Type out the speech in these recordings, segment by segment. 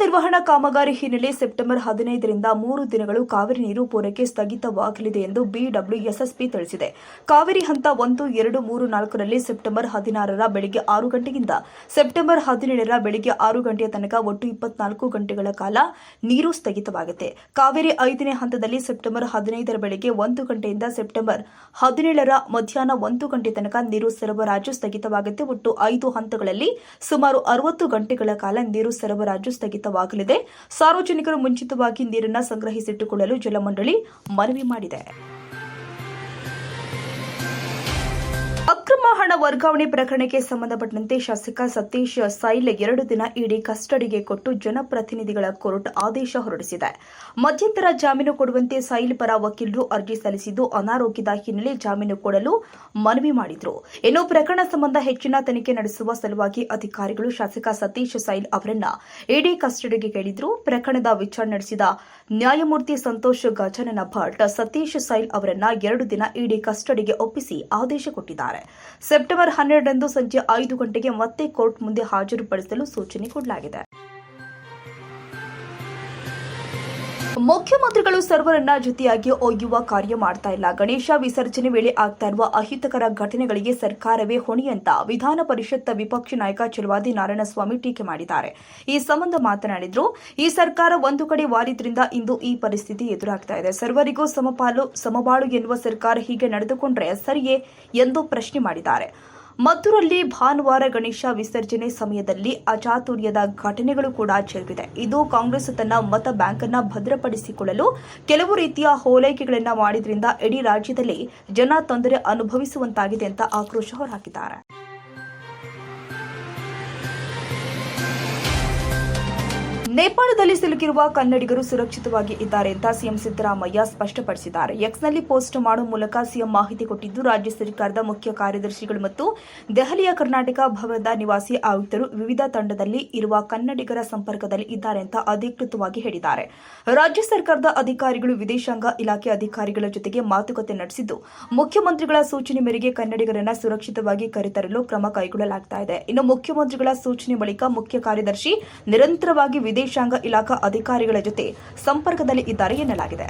ನಿರ್ವಹಣಾ ಕಾಮಗಾರಿ ಹಿನ್ನೆಲೆ ಸೆಪ್ಟೆಂಬರ್ ಹದಿನೈದರಿಂದ ಮೂರು ದಿನಗಳು ಕಾವೇರಿ ನೀರು ಪೂರೈಕೆ ಸ್ಥಗಿತವಾಗಲಿದೆ ಎಂದು ಬಿಡಬ್ಲ್ಯೂಎಸ್ಎಸ್ಪಿ ತಿಳಿಸಿದೆ. ಕಾವೇರಿ ಹಂತ ಒಂದು, ಎರಡು, ಮೂರು, ನಾಲ್ಕರಲ್ಲಿ ಸೆಪ್ಟೆಂಬರ್ ಹದಿನಾರರ ಬೆಳಗ್ಗೆ ಆರು ಗಂಟೆಯಿಂದ ಸೆಪ್ಟೆಂಬರ್ ಹದಿನೇಳರ ಬೆಳಗ್ಗೆ ಆರು ಗಂಟೆಯ ತನಕ ಒಟ್ಟು ಇಪ್ಪತ್ನಾಲ್ಕು ಗಂಟೆಗಳ ಕಾಲ ನೀರು ಸ್ಥಗಿತವಾಗಿದೆ ಕಾವೇರಿ ಐದನೇ ಹಂತದಲ್ಲಿ ಸೆಪ್ಟೆಂಬರ್ ಹದಿನೈದರ ಬೆಳಗ್ಗೆ ಒಂದು ಗಂಟೆಯಿಂದ ಸೆಪ್ಟೆಂಬರ್ ಹದಿನೇಳರ ಮಧ್ಯಾಹ್ನ ಒಂದು ಗಂಟೆ ತನಕ ನೀರು ಸರಬರಾಜು ಸ್ಥಗಿತವಾಗುತ್ತೆ. ಒಟ್ಟು ಐದು ಹಂತಗಳಲ್ಲಿ ಸುಮಾರು ಅರವತ್ತು ಗಂಟೆಗಳ ಕಾಲ ನೀರು ಸರಬರಾಜು ಸ್ಥಗಿತವಾಗಲಿದೆ ಸಾರ್ವಜನಿಕರು ಮುಂಚಿತವಾಗಿ ನೀರನ್ನು ಸಂಗ್ರಹಿಸಿಟ್ಟುಕೊಳ್ಳಲು ಜಲಮಂಡಳಿ ಮನವಿ ಮಾಡಿದೆ. ಅಕ್ರಮ ಹಣ ವರ್ಗಾವಣೆ ಪ್ರಕರಣಕ್ಕೆ ಸಂಬಂಧಪಟ್ಟಂತೆ ಶಾಸಕ ಸತೀಶ್ ಸೈಲ್ ಎರಡು ದಿನ ಇಡಿ ಕಸ್ಟಡಿಗೆ ಕೊಟ್ಟು ಜನಪ್ರತಿನಿಧಿಗಳ ಕೋರ್ಟ್ ಆದೇಶ ಹೊರಡಿಸಿದೆ. ಮಧ್ಯಂತರ ಜಾಮೀನು ಕೊಡುವಂತೆ ಸೈಲ್ ಪರ ವಕೀಲರು ಅರ್ಜಿ ಸಲ್ಲಿಸಿದ್ದು ಅನಾರೋಗ್ಯದ ಹಿನ್ನೆಲೆ ಜಾಮೀನು ಕೊಡಲು ಮನವಿ ಮಾಡಿದ್ರು. ಇನ್ನು ಪ್ರಕರಣ ಸಂಬಂಧ ಹೆಚ್ಚಿನ ತನಿಖೆ ನಡೆಸುವ ಸಲುವಾಗಿ ಅಧಿಕಾರಿಗಳು ಶಾಸಕ ಸತೀಶ್ ಸೈಲ್ ಅವರನ್ನ ಇಡಿ ಕಸ್ಟಡಿಗೆ ಕೇಳಿದ್ರು. ಪ್ರಕರಣದ ವಿಚಾರಣೆ ನಡೆಸಿದ ನ್ಯಾಯಮೂರ್ತಿ ಸಂತೋಷ್ ಗಜಾನನ ಭಟ್ ಸತೀಶ್ ಸೈಲ್ ಅವರನ್ನ ಎರಡು ದಿನ ಇಡಿ ಕಸ್ಟಡಿಗೆ ಒಪ್ಪಿಸಿ ಆದೇಶ ಕೊಟ್ಟಿದ್ದಾರೆ. ಸೆಪ್ಟೆಂಬರ್ ಹನ್ನೆರಡರಂದು ಸಂಜೆ ಐದು ಗಂಟೆಗೆ ಮತ್ತೆ ಕೋರ್ಟ್ ಮುಂದೆ ಹಾಜರುಪಡಿಸಲು ಸೂಚನೆ ಕೊಡಲಾಗಿದೆ. ಮುಖ್ಯಮಂತ್ರಿಗಳು ಸರ್ವರನ್ನ ಜೊತೆಯಾಗಿ ಒಯ್ಯುವ ಕಾರ್ಯ ಮಾಡ್ತಾ ಇಲ್ಲ. ಗಣೇಶ ವಿಸರ್ಜನೆ ವೇಳೆ ಆಗ್ತಾ ಇರುವ ಅಹಿತಕರ ಘಟನೆಗಳಿಗೆ ಸರ್ಕಾರವೇ ಹೊಣೆ ಅಂತ ವಿಧಾನ ಪರಿಷತ್ ವಿಪಕ್ಷ ನಾಯಕ ಚಲುವಾದಿ ನಾರಾಯಣಸ್ವಾಮಿ ಟೀಕೆ ಮಾಡಿದ್ದಾರೆ. ಈ ಸಂಬಂಧ ಮಾತನಾಡಿದ್ರು, ಈ ಸರ್ಕಾರ ಒಂದು ಕಡೆ ವಾರಿದ್ರಿಂದ ಇಂದು ಈ ಪರಿಸ್ಥಿತಿ ಎದುರಾಗ್ತಾ ಇದೆ. ಸರ್ವರಿಗೂ ಸಮಪಾಲು, ಸಮಬಾಳು ಎನ್ನುವ ಸರ್ಕಾರ ಹೀಗೆ ನಡೆದುಕೊಂಡ್ರೆ ಸರಿಯೇ ಎಂದು ಪ್ರಶ್ನೆ ಮಾಡಿದ್ದಾರೆ. ಮದ್ದೂರಲ್ಲಿ ಭಾನುವಾರ ಗಣೇಶ ವಿಸರ್ಜನೆ ಸಮಯದಲ್ಲಿ ಅಚಾತುರ್ಯದ ಘಟನೆಗಳು ಕೂಡ ಜರುಗಿದೆ. ಇದು ಕಾಂಗ್ರೆಸ್ ತನ್ನ ಮತ ಬ್ಯಾಂಕ್ ಅನ್ನ ಭದ್ರಪಡಿಸಿಕೊಳ್ಳಲು ಕೆಲವು ರೀತಿಯ ಹೋಲೈಕೆಗಳನ್ನು ಮಾಡಿದ್ರಿಂದ ಇಡೀ ರಾಜ್ಯದಲ್ಲಿ ಜನ ತೊಂದರೆ ಅನುಭವಿಸುವಂತಾಗಿದೆ ಅಂತ ಆಕ್ರೋಶ ಹೊರಹಾಕಿದ್ದಾರೆ. ನೇಪಾಳದಲ್ಲಿ ಸಿಲುಕಿರುವ ಕನ್ನಡಿಗರು ಸುರಕ್ಷಿತವಾಗಿ ಇದ್ದಾರೆ ಅಂತ ಸಿಎಂ ಸಿದ್ದರಾಮಯ್ಯ ಸ್ಪಷ್ಟಪಡಿಸಿದ್ದಾರೆ. ಎಕ್ಸ್ನಲ್ಲಿ ಪೋಸ್ಟ್ ಮಾಡುವ ಮೂಲಕ ಸಿಎಂ ಮಾಹಿತಿ ಕೊಟ್ಟಿದ್ದು, ರಾಜ್ಯ ಸರ್ಕಾರದ ಮುಖ್ಯ ಕಾರ್ಯದರ್ಶಿಗಳು ಮತ್ತು ದೆಹಲಿಯ ಕರ್ನಾಟಕ ಭವನದ ನಿವಾಸಿ ಆಯುಕ್ತರು ವಿವಿಧ ತಂಡದಲ್ಲಿ ಇರುವ ಕನ್ನಡಿಗರ ಸಂಪರ್ಕದಲ್ಲಿ ಇದ್ದಾರೆ ಅಂತ ಅಧಿಕೃತವಾಗಿ ಹೇಳಿದ್ದಾರೆ. ರಾಜ್ಯ ಸರ್ಕಾರದ ಅಧಿಕಾರಿಗಳು ವಿದೇಶಾಂಗ ಇಲಾಖೆ ಅಧಿಕಾರಿಗಳ ಜೊತೆಗೆ ಮಾತುಕತೆ ನಡೆಸಿದ್ದು, ಮುಖ್ಯಮಂತ್ರಿಗಳ ಸೂಚನೆ ಮೇರೆಗೆ ಕನ್ನಡಿಗರನ್ನು ಸುರಕ್ಷಿತವಾಗಿ ಕರೆತರಲು ಕ್ರಮ ಕೈಗೊಳ್ಳಲಾಗ್ತಾ ಇದೆ. ಇನ್ನು ಮುಖ್ಯಮಂತ್ರಿಗಳ ಸೂಚನೆ ಬಳಿಕ ಮುಖ್ಯ ಕಾರ್ಯದರ್ಶಿ ನಿರಂತರವಾಗಿ ವಿದೇಶಾಂಗ ಇಲಾಖಾ ಅಧಿಕಾರಿಗಳ ಜೊತೆ ಸಂಪರ್ಕದಲ್ಲಿ ಇದ್ದಾರೆ ಎನ್ನಲಾಗಿದೆ.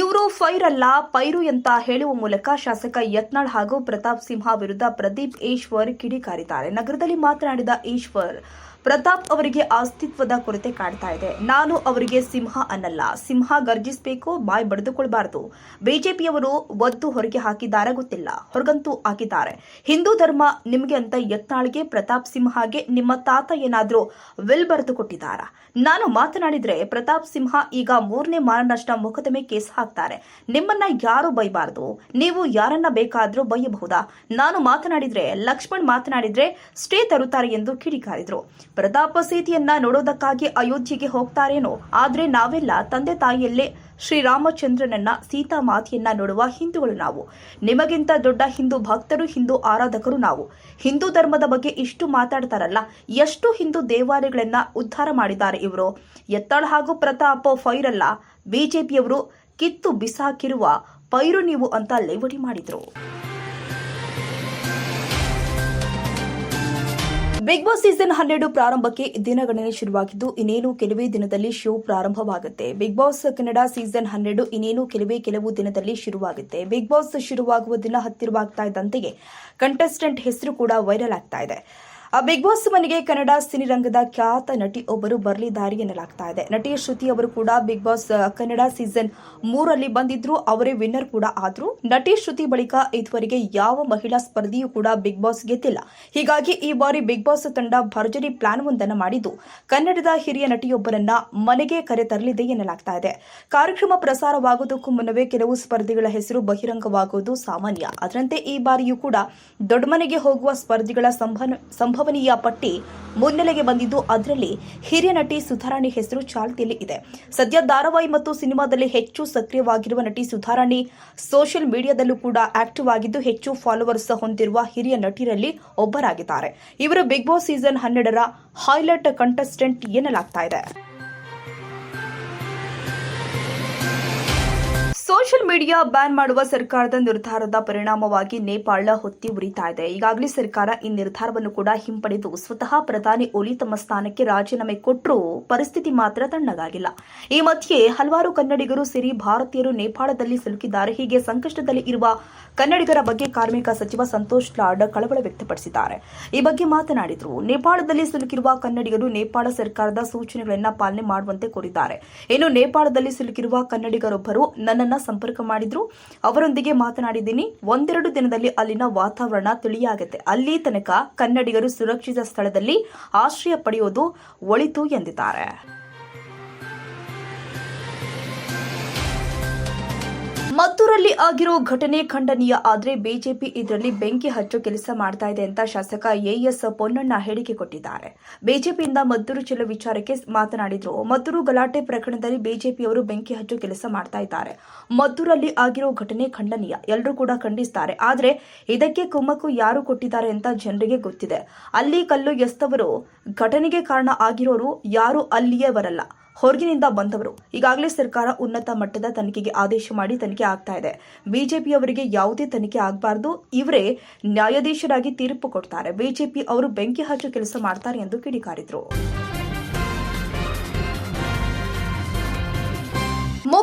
ಇವರು ಫೈರ್ ಅಲ್ಲ ಪೈರು ಅಂತ ಹೇಳುವ ಮೂಲಕ ಶಾಸಕ ಯತ್ನಾಳ್ ಹಾಗೂ ಪ್ರತಾಪ್ ಸಿಂಹ ವಿರುದ್ಧ ಪ್ರದೀಪ್ ಈಶ್ವರ್ ಕಿಡಿಕಾರಿದ್ದಾರೆ. ನಗರದಲ್ಲಿ ಮಾತನಾಡಿದ ಈಶ್ವರ್ ಪ್ರತಾಪ್ ಅವರಿಗೆ ಅಸ್ತಿತ್ವದ ಕೊರತೆ ಕಾಡ್ತಾ ಇದೆ. ನಾನು ಅವರಿಗೆ ಸಿಂಹ ಅನ್ನಲ್ಲ. ಸಿಂಹ ಗರ್ಜಿಸಬೇಕು, ಬಾಯ್ ಬಡಿದುಕೊಳ್ಬಾರ್ದು. ಬಿಜೆಪಿಯವರು ಒದ್ದು ಹೊರಗೆ ಹಾಕಿದ್ದಾರೆ ಗೊತ್ತಿಲ್ಲ. ಹೊರಗಂತೂ ಹಾಕಿದ್ದಾರೆ. ಹಿಂದೂ ಧರ್ಮ ನಿಮಗೆ ಅಂತ ಯತ್ನಾಳಿಗೆ ಪ್ರತಾಪ್ ಸಿಂಹಗೆ ನಿಮ್ಮ ತಾತ ಏನಾದರೂ ವಿಲ್ ಬರೆದು ಕೊಟ್ಟಿದ್ದಾರಾ? ನಾನು ಮಾತನಾಡಿದ್ರೆ ಪ್ರತಾಪ್ ಸಿಂಹ ಈಗ ಮೂರನೇ ಮಾರಣಷ್ಟ ಮೊಕದ್ದಮೆ ಕೇಸ್ ಹಾಕ್ತಾರೆ. ನಿಮ್ಮನ್ನ ಯಾರು ಬೈಬಾರ್ದು. ನೀವು ಯಾರನ್ನ ಬೇಕಾದ್ರೂ ಬೈಯಬಹುದಾ? ನಾನು ಮಾತನಾಡಿದ್ರೆ, ಲಕ್ಷ್ಮಣ್ ಮಾತನಾಡಿದ್ರೆ ಸ್ಟೇ ತರುತ್ತಾರೆ ಎಂದು ಕಿಡಿಕಾರಿದ್ರು. ಪ್ರತಾಪ ಸೀತೆಯನ್ನ ನೋಡೋದಕ್ಕಾಗಿ ಅಯೋಧ್ಯೆಗೆ ಹೋಗ್ತಾರೇನೋ, ಆದ್ರೆ ನಾವೆಲ್ಲ ತಂದೆ ತಾಯಿಯಲ್ಲೇ ಶ್ರೀರಾಮಚಂದ್ರನನ್ನ ಸೀತಾ ಮಾತೆಯನ್ನ ನೋಡುವ ಹಿಂದೂಗಳು ನಾವು. ನಿಮಗಿಂತ ದೊಡ್ಡ ಹಿಂದೂ ಭಕ್ತರು, ಹಿಂದೂ ಆರಾಧಕರು ನಾವು. ಹಿಂದೂ ಧರ್ಮದ ಬಗ್ಗೆ ಇಷ್ಟು ಮಾತಾಡ್ತಾರಲ್ಲ, ಎಷ್ಟು ಹಿಂದೂ ದೇವಾಲಯಗಳನ್ನ ಉದ್ಧಾರ ಮಾಡಿದ್ದಾರೆ ಇವರು. ಎತ್ತಳ ಹಾಗೂ ಪ್ರತಾಪ ಫೈರಲ್ಲ ಬಿಜೆಪಿಯವರು ಕಿತ್ತು ಬಿಸಾಕಿರುವ ಪೈರು ನೀವು ಅಂತ ಲೇವಡಿ ಮಾಡಿದ್ರು. ಬಿಗ್ ಬಾಸ್ ಸೀಸನ್ ಹನ್ನೆರಡು ಪ್ರಾರಂಭಕ್ಕೆ ದಿನಗಣನೆ ಶುರುವಾಗಿದ್ದು, ಇನ್ನೇನು ಕೆಲವೇ ದಿನದಲ್ಲಿ ಶೋ ಪ್ರಾರಂಭವಾಗುತ್ತೆ. ಬಿಗ್ ಬಾಸ್ ಕನ್ನಡ ಸೀಸನ್ ಹನ್ನೆರಡು, ಇನ್ನೇನು ಕೆಲವೇ ಕೆಲವು ದಿನದಲ್ಲಿ ಶುರುವಾಗುತ್ತೆ. ಬಿಗ್ ಬಾಸ್ ಶುರುವಾಗುವ ದಿನ ಹತ್ತಿರವಾಗ್ತಾ ಇದ್ದಂತೆಯೇ ಕಂಟೆಸ್ಟೆಂಟ್ ಹೆಸರು ಕೂಡ ವೈರಲ್ ಆಗ್ತಾ ಇದೆ. ಆ ಬಿಗ್ ಬಾಸ್ ಮನೆಗೆ ಕನ್ನಡ ಸಿನಿರಂಗದ ಖ್ಯಾತ ನಟಿ ಒಬ್ಬರು ಬರಲಿದ್ದಾರೆ ಎನ್ನಲಾಗ್ತಾ ಇದೆ. ನಟಿ ಶ್ರುತಿ ಅವರು ಕೂಡ ಬಿಗ್ ಬಾಸ್ ಕನ್ನಡ ಸೀಸನ್ ಮೂರಲ್ಲಿ ಬಂದಿದ್ರು. ಅವರೇ ವಿನ್ನರ್ ಕೂಡ ಆದ್ರು. ನಟಿ ಶ್ರುತಿ ಬಳಿಕ ಇದುವರೆಗೆ ಯಾವ ಮಹಿಳಾ ಸ್ಪರ್ಧಿಯೂ ಕೂಡ ಬಿಗ್ ಬಾಸ್ ಗೆದ್ದಿಲ್ಲ. ಹೀಗಾಗಿ ಈ ಬಾರಿ ಬಿಗ್ ಬಾಸ್ ತಂಡ ಭರ್ಜರಿ ಪ್ಲಾನ್ ಒಂದನ್ನು ಮಾಡಿದ್ದು. ಕನ್ನಡದ ಹಿರಿಯ ನಟಿಯೊಬ್ಬರನ್ನ ಮನೆಗೆ ಕರೆತರಲಿದೆ ಎನ್ನಲಾಗ್ತಾ ಇದೆ. ಕಾರ್ಯಕ್ರಮ ಪ್ರಸಾರವಾಗುವುದಕ್ಕೂ ಮುನ್ನವೇ ಕೆಲವು ಸ್ಪರ್ಧಿಗಳ ಹೆಸರು ಬಹಿರಂಗವಾಗುವುದು ಸಾಮಾನ್ಯ. ಅದರಂತೆ ಈ ಬಾರಿಯೂ ಕೂಡ ದೊಡ್ಡ ಮನೆಗೆ ಹೋಗುವ ಸ್ಪರ್ಧಿಗಳ ಸಂಭನ ಸಂಭವನೀಯ ಪಟ್ಟಿ ಮುನ್ನೆಲೆಗೆ ಬಂದಿದ್ದು ಅದರಲ್ಲಿ ಹಿರಿಯ ನಟಿ ಸುಧಾರಾಣಿ ಹೆಸರು ಚಾಲ್ತಿಯಲ್ಲಿ ಇದೆ. ಸದ್ಯ ಧಾರಾವಾಹಿ ಮತ್ತು ಸಿನಿಮಾದಲ್ಲಿ ಹೆಚ್ಚು ಸಕ್ರಿಯವಾಗಿರುವ ನಟಿ ಸುಧಾರಾಣಿ ಸೋಷಿಯಲ್ ಮೀಡಿಯಾದಲ್ಲೂ ಕೂಡ ಆಕ್ಟಿವ್ ಆಗಿದ್ದು ಹೆಚ್ಚು ಫಾಲೋವರ್ಸ್ ಹೊಂದಿರುವ ಹಿರಿಯ ನಟಿಯರಲ್ಲಿ ಒಬ್ಬರಾಗಿದ್ದಾರೆ. ಇವರು ಬಿಗ್ ಬಾಸ್ ಸೀಸನ್ ಹನ್ನೆರಡರ ಹೈಲೈಟ್ ಕಂಟೆಸ್ಟೆಂಟ್ ಎನ್ನಲಾಗ್ತಾ ಇದೆ. ಸೋಷಿಯಲ್ ಮೀಡಿಯಾ ಬ್ಯಾನ್ ಮಾಡುವ ಸರ್ಕಾರದ ನಿರ್ಧಾರದ ಪರಿಣಾಮವಾಗಿ ನೇಪಾಳ ಹೊತ್ತಿ ಉರಿತಾ ಇದೆ. ಈಗಾಗಲೇ ಸರ್ಕಾರ ಈ ನಿರ್ಧಾರವನ್ನು ಕೂಡ ಹಿಂಪಡೆದು ಸ್ವತಃ ಪ್ರಧಾನಿ ಓಲಿ ತಮ್ಮ ಸ್ಥಾನಕ್ಕೆ ರಾಜೀನಾಮೆ ಕೊಟ್ಟರೂ ಪರಿಸ್ಥಿತಿ ಮಾತ್ರ ತಣ್ಣಗಾಗಿಲ್ಲ. ಈ ಮಧ್ಯೆ ಹಲವಾರು ಕನ್ನಡಿಗರು ಸೇರಿ ಭಾರತೀಯರು ನೇಪಾಳದಲ್ಲಿ ಸಿಲುಕಿದ್ದಾರೆ. ಹೀಗೆ ಸಂಕಷ್ಟದಲ್ಲಿ ಇರುವ ಕನ್ನಡಿಗರ ಬಗ್ಗೆ ಕಾರ್ಮಿಕ ಸಚಿವ ಸಂತೋಷ್ ಲಾಡ್ ಕಳವಳ ವ್ಯಕ್ತಪಡಿಸಿದ್ದಾರೆ. ಈ ಬಗ್ಗೆ ಮಾತನಾಡಿದರು. ನೇಪಾಳದಲ್ಲಿ ಸಿಲುಕಿರುವ ಕನ್ನಡಿಗರು ನೇಪಾಳ ಸರ್ಕಾರದ ಸೂಚನೆಗಳನ್ನು ಪಾಲನೆ ಮಾಡುವಂತೆ ಕೋರಿದ್ದಾರೆ. ಇನ್ನು ನೇಪಾಳದಲ್ಲಿ ಸಿಲುಕಿರುವ ಕನ್ನಡಿಗರೊಬ್ಬರು ನನ್ನನ್ನ ಸಂಪರ್ಕ ಮಾಡಿದ್ರು. ಅವರೊಂದಿಗೆ ಮಾತನಾಡಿದ್ದೀನಿ. ಒಂದೆರಡು ದಿನದಲ್ಲಿ ಅಲ್ಲಿನ ವಾತಾವರಣ ತಿಳಿಯಾಗುತ್ತೆ. ಅಲ್ಲಿ ತನಕ ಕನ್ನಡಿಗರು ಸುರಕ್ಷಿತ ಸ್ಥಳದಲ್ಲಿ ಆಶ್ರಯ ಪಡೆಯೋದು ಒಳಿತು ಎಂದಿದ್ದಾರೆ. ಮದ್ದೂರಲ್ಲಿ ಆಗಿರೋ ಘಟನೆ ಖಂಡನೀಯ ಆದರೆ ಬಿಜೆಪಿ ಇದರಲ್ಲಿ ಬೆಂಕಿ ಹಚ್ಚೋ ಕೆಲಸ ಮಾಡ್ತಾ ಇದೆ ಅಂತ ಶಾಸಕ ಎಎಸ್ ಪೊನ್ನಣ್ಣ ಹೇಳಿಕೆ ಕೊಟ್ಟಿದ್ದಾರೆ. ಬಿಜೆಪಿಯಿಂದ ಮದ್ದೂರು ಚೆಲ್ಲೋ ವಿಚಾರಕ್ಕೆ ಮಾತನಾಡಿದ್ರು. ಮದ್ದೂರು ಗಲಾಟೆ ಪ್ರಕರಣದಲ್ಲಿ ಬಿಜೆಪಿಯವರು ಬೆಂಕಿ ಹಚ್ಚೋ ಕೆಲಸ ಮಾಡ್ತಾ ಇದ್ದಾರೆ. ಮದ್ದೂರಲ್ಲಿ ಆಗಿರೋ ಘಟನೆ ಖಂಡನೀಯ. ಎಲ್ಲರೂ ಕೂಡ ಖಂಡಿಸ್ತಾರೆ. ಆದರೆ ಇದಕ್ಕೆ ಕುಮ್ಮಕ್ಕು ಯಾರು ಕೊಟ್ಟಿದ್ದಾರೆ ಅಂತ ಜನರಿಗೆ ಗೊತ್ತಿದೆ. ಅಲ್ಲಿ ಕಲ್ಲು ಎಸ್ತವರು. ಘಟನೆಗೆ ಕಾರಣ ಆಗಿರೋರು ಯಾರು? ಅಲ್ಲಿಯೇ ಬರಲ್ಲ ಹೊರಗಿನಿಂದ ಬಂದವರು. ಈಗಾಗಲೇ ಸರ್ಕಾರ ಉನ್ನತ ಮಟ್ಟದ ತನಿಖೆಗೆ ಆದೇಶ ಮಾಡಿ ತನಿಖೆ ಆಗ್ತಾ ಇದೆ. ಬಿಜೆಪಿಯವರಿಗೆ ಯಾವುದೇ ತನಿಖೆ ಆಗಬಾರ್ದು. ಇವರೇ ನ್ಯಾಯಾಧೀಶರಾಗಿ ತೀರ್ಪು ಕೊಡ್ತಾರೆ. ಬಿಜೆಪಿ ಅವರು ಬೆಂಕಿ ಹಚ್ಚೋ ಕೆಲಸ ಮಾಡ್ತಾರೆ ಎಂದು ಕಿಡಿಕಾರಿದ್ರು.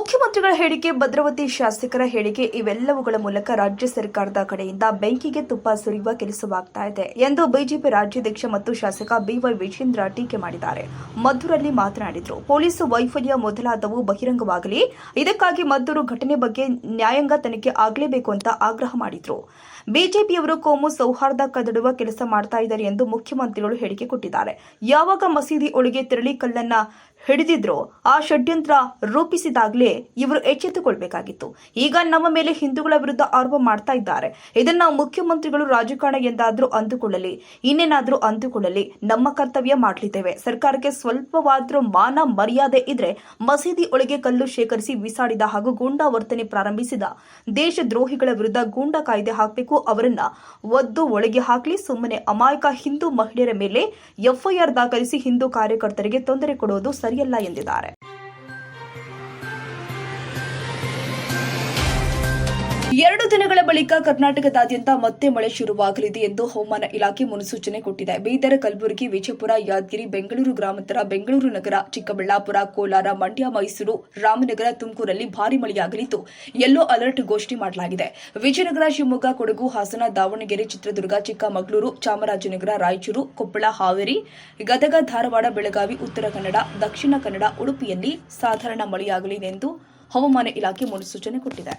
ಮುಖ್ಯಮಂತ್ರಿಗಳ ಹೇಳಿಕೆ, ಭದ್ರಾವತಿ ಶಾಸಕರ ಹೇಳಿಕೆ ಇವೆಲ್ಲವುಗಳ ಮೂಲಕ ರಾಜ್ಯ ಸರ್ಕಾರದ ಕಡೆಯಿಂದ ಬೆಂಕಿಗೆ ತುಪ್ಪ ಸುರಿಯುವ ಕೆಲಸವಾಗ್ತಾ ಇದೆ ಎಂದು ಬಿಜೆಪಿ ರಾಜ್ಯಾಧ್ಯಕ್ಷ ಮತ್ತು ಶಾಸಕ ಬಿವೈ ವಿಜೇಂದ್ರ ಟೀಕೆ ಮಾಡಿದ್ದಾರೆ. ಮದ್ದೂರಲ್ಲಿ ಮಾತನಾಡಿದರು. ಪೊಲೀಸ್ ವೈಫಲ್ಯ ಮೊದಲಾದವು ಬಹಿರಂಗವಾಗಲಿ, ಇದಕ್ಕಾಗಿ ಮದ್ದೂರು ಘಟನೆ ಬಗ್ಗೆ ನ್ಯಾಯಾಂಗ ತನಿಖೆ ಆಗಲೇಬೇಕು ಅಂತ ಆಗ್ರಹ ಮಾಡಿದ್ರು. ಬಿಜೆಪಿಯವರು ಕೋಮು ಸೌಹಾರ್ದ ಕದಡುವ ಕೆಲಸ ಮಾಡ್ತಾ ಇದ್ದಾರೆ ಎಂದು ಮುಖ್ಯಮಂತ್ರಿಗಳು ಹೇಳಿಕೆ ಕೊಟ್ಟಿದ್ದಾರೆ. ಯಾವಾಗ ಮಸೀದಿ ಒಳಗೆ ತೆರಳಿ ಕಲ್ಲನ್ನ ಹಿಡಿದಿದ್ರೋ ಆ ಷಡ್ಯಂತ್ರ ರೂಪಿಸಿದಾಗಲೇ ಇವರು ಎಚ್ಚೆತ್ತುಕೊಳ್ಬೇಕಾಗಿತ್ತು. ಈಗ ನಮ್ಮ ಮೇಲೆ ಹಿಂದೂಗಳ ವಿರುದ್ಧ ಆರೋಪ ಮಾಡ್ತಾ ಇದ್ದಾರೆ. ಇದನ್ನ ಮುಖ್ಯಮಂತ್ರಿಗಳು ರಾಜಕಾರಣ ಎಂದಾದ್ರೂ ಅಂದುಕೊಳ್ಳಲಿ, ಇನ್ನೇನಾದ್ರೂ ಅಂದುಕೊಳ್ಳಲಿ, ನಮ್ಮ ಕರ್ತವ್ಯ ಮಾಡಲಿದ್ದೇವೆ. ಸರ್ಕಾರಕ್ಕೆ ಸ್ವಲ್ಪವಾದ್ರೂ ಮಾನ ಮರ್ಯಾದೆ ಇದ್ರೆ ಮಸೀದಿ ಒಳಗೆ ಕಲ್ಲು ಶೇಖರಿಸಿ ಬಿಸಾಡಿದ ಹಾಗೂ ಗೂಂಡಾ ವರ್ತನೆ ಪ್ರಾರಂಭಿಸಿದ ದೇಶದ್ರೋಹಿಗಳ ವಿರುದ್ಧ ಗೂಂಡಾ ಕಾಯ್ದೆ ಹಾಕಬೇಕು, ಅವರನ್ನ ಒದ್ದು ಒಳಗೆ ಹಾಕಲಿ, ಸುಮ್ಮನೆ ಅಮಾಯಕ ಹಿಂದೂ ಮಹಿಳೆಯರ ಮೇಲೆ ಎಫ್ಐಆರ್ ದಾಖಲಿಸಿ ಹಿಂದೂ ಕಾರ್ಯಕರ್ತರಿಗೆ ತೊಂದರೆ ಕೊಡುವುದು ಸರಿಯಲ್ಲ ಎಂದಿದ್ದಾರೆ. ಎರಡು ದಿನಗಳ ಬಳಿಕ ಕರ್ನಾಟಕದಾದ್ಯಂತ ಮತ್ತೆ ಮಳೆ ಶುರುವಾಗಲಿದೆ ಎಂದು ಹವಾಮಾನ ಇಲಾಖೆ ಮುನ್ಸೂಚನೆ ಕೊಟ್ಟಿದೆ. ಬೀದರ್, ಕಲಬುರಗಿ, ವಿಜಯಪುರ, ಯಾದಗಿರಿ, ಬೆಂಗಳೂರು ಗ್ರಾಮಾಂತರ, ಬೆಂಗಳೂರು ನಗರ, ಚಿಕ್ಕಬಳ್ಳಾಪುರ, ಕೋಲಾರ, ಮಂಡ್ಯ, ಮೈಸೂರು, ರಾಮನಗರ, ತುಮಕೂರಲ್ಲಿ ಭಾರಿ ಮಳೆಯಾಗಲಿದ್ದು, ಯೆಲ್ಲೋ ಅಲರ್ಟ್ ಘೋಷಣೆ ಮಾಡಲಾಗಿದೆ. ವಿಜಯನಗರ, ಶಿವಮೊಗ್ಗ, ಕೊಡಗು, ಹಾಸನ, ದಾವಣಗೆರೆ, ಚಿತ್ರದುರ್ಗ, ಚಿಕ್ಕಮಗಳೂರು, ಚಾಮರಾಜನಗರ, ರಾಯಚೂರು, ಕೊಪ್ಪಳ, ಹಾವೇರಿ, ಗದಗ, ಧಾರವಾಡ, ಬೆಳಗಾವಿ, ಉತ್ತರ ಕನ್ನಡ, ದಕ್ಷಿಣ ಕನ್ನಡ, ಉಡುಪಿಯಲ್ಲಿ ಸಾಧಾರಣ ಮಳೆಯಾಗಲಿದೆ ಎಂದು ಹವಾಮಾನ ಇಲಾಖೆ ಮುನ್ಸೂಚನೆ ಕೊಟ್ಟಿದೆ.